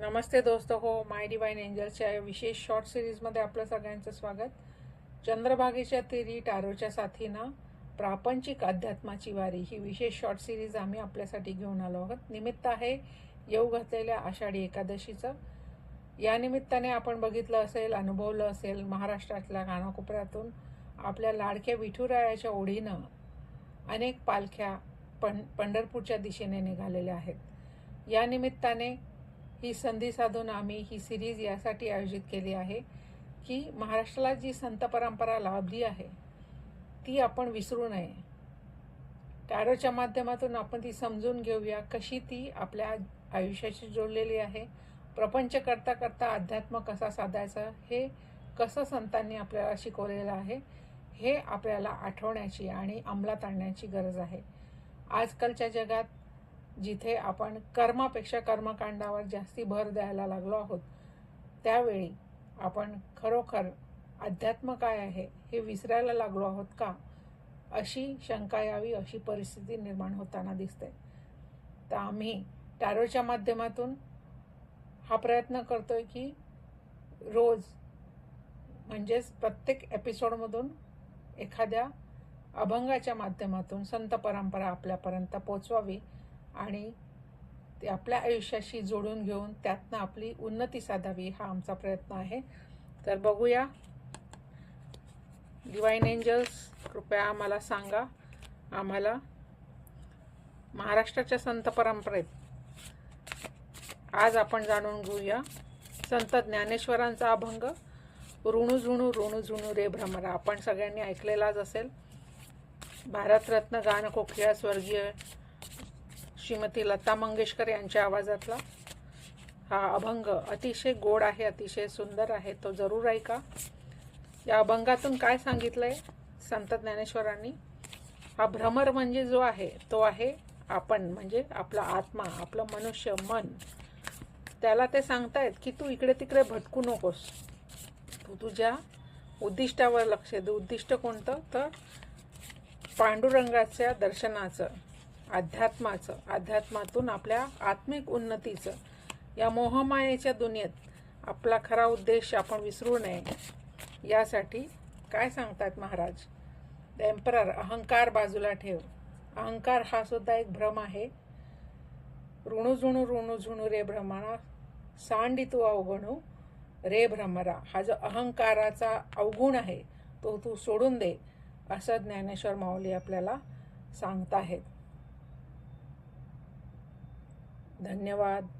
नमस्ते दोस्त हो माय डिवाईन एंजलच्या विशेष शॉर्ट सिरीजमध्ये आपलं सगळ्यांचं स्वागत. चंद्रभागेच्या तिरी टारोच्या साथीनं प्रापंचिक अध्यात्माची वारी. ही विशेष शॉर्ट सिरीज आम्ही आपल्यासाठी घेऊन आलो आहोत. निमित्त आहे येऊ घातलेल्या आषाढी एकादशीचं. या निमित्ताने आपण बघितलं असेल अनुभवलं असेल महाराष्ट्रातल्या कानाकोपऱ्यातून आपल्या लाडक्या विठुरायाच्या ओढीनं अनेक पालख्या पं पंढरपूरच्या दिशेने निघालेल्या आहेत. या निमित्ताने ही संधी साधून आम्ही ही सिरीज यासाठी आयोजित केली आहे की महाराष्ट्राला जी संत परंपरा लाभली आहे ती आपण विसरू नये. टॅरोच्या माध्यमातून आपण ती समजून घेऊया कशी ती आपल्या आयुष्याशी जोडलेली आहे. प्रपंच करता करता अध्यात्म कसा साधायचा हे कसं संतांनी आपल्याला शिकवलेलं आहे हे आपल्याला आठवण्याची आणि अंमलात आणण्याची गरज आहे. आजकालच्या जगात जिथे आपण कर्मापेक्षा कर्मकांडावर जास्ती भर द्यायला लागलो आहोत त्यावेळी आपण खरोखर अध्यात्म काय आहे हे विसरायला लागलो आहोत का? अशी शंका यावी अशी परिस्थिती निर्माण होताना दिसते. तर आम्ही टॅरोच्या माध्यमातून हा प्रयत्न करतोय की रोज म्हणजेच प्रत्येक एपिसोडमधून एखाद्या अभंगाच्या माध्यमातून संत परंपरा आपल्यापर्यंत पोचवावी. आणि ते आपल्या आयुष्याशी जोडून घेऊन त्यातनं आपली उन्नती साधावी हा आमचा प्रयत्न आहे. तर बघूया. डिवाईन एंजल्स कृपया आम्हाला सांगा. आम्हाला महाराष्ट्राच्या संत परंपरेत आज आपण जाणून घेऊया. संत ज्ञानेश्वरांचा अभंग ऋणू झुणू ऋणू झुणू रे भ्रमरा. आपण सगळ्यांनी ऐकलेलाच असेल. भारतरत्न गानकोकिळा स्वर्गीय श्रीमती लता मंगेशकर यांच्या आवाजातला. हा अभंग अतिशय गोड आहे अतिशय सुंदर आहे तो जरूर ऐका. या अभंगातून काय सांगितलंय संत ज्ञानेश्वरांनी? हा भ्रमर म्हणजे जो आहे तो आहे आपण म्हणजे आपला आत्मा आपलं मनुष्य मन. त्याला ते सांगतायत की तू इकडे तिकडे भटकू नकोस. तू तुझ्या उद्दिष्टावर लक्ष दे. उद्दिष्ट कोणतं? तर पांडुरंगाच्या दर्शनाचं. अध्यात्माचं अध्यात्मातून आपल्या आत्मिक उन्नतीचं या मोहमायेच्या दुनियेत आपला खरा उद्देश आपण विसरू नये यासाठी काय सांगतात महाराज? एम्परर अहंकार बाजूला ठेव. अहंकार हा सुद्धा एक भ्रम आहे. ऋणुझुणू ऋणुझुणू रे भ्रमरा सांडी तू अवगणू रे भ्रमरा. हा जो अहंकाराचा अवगुण आहे तो तू सोडून दे असं ज्ञानेश्वर माऊली आपल्याला सांगताहेत आहेत धन्यवाद.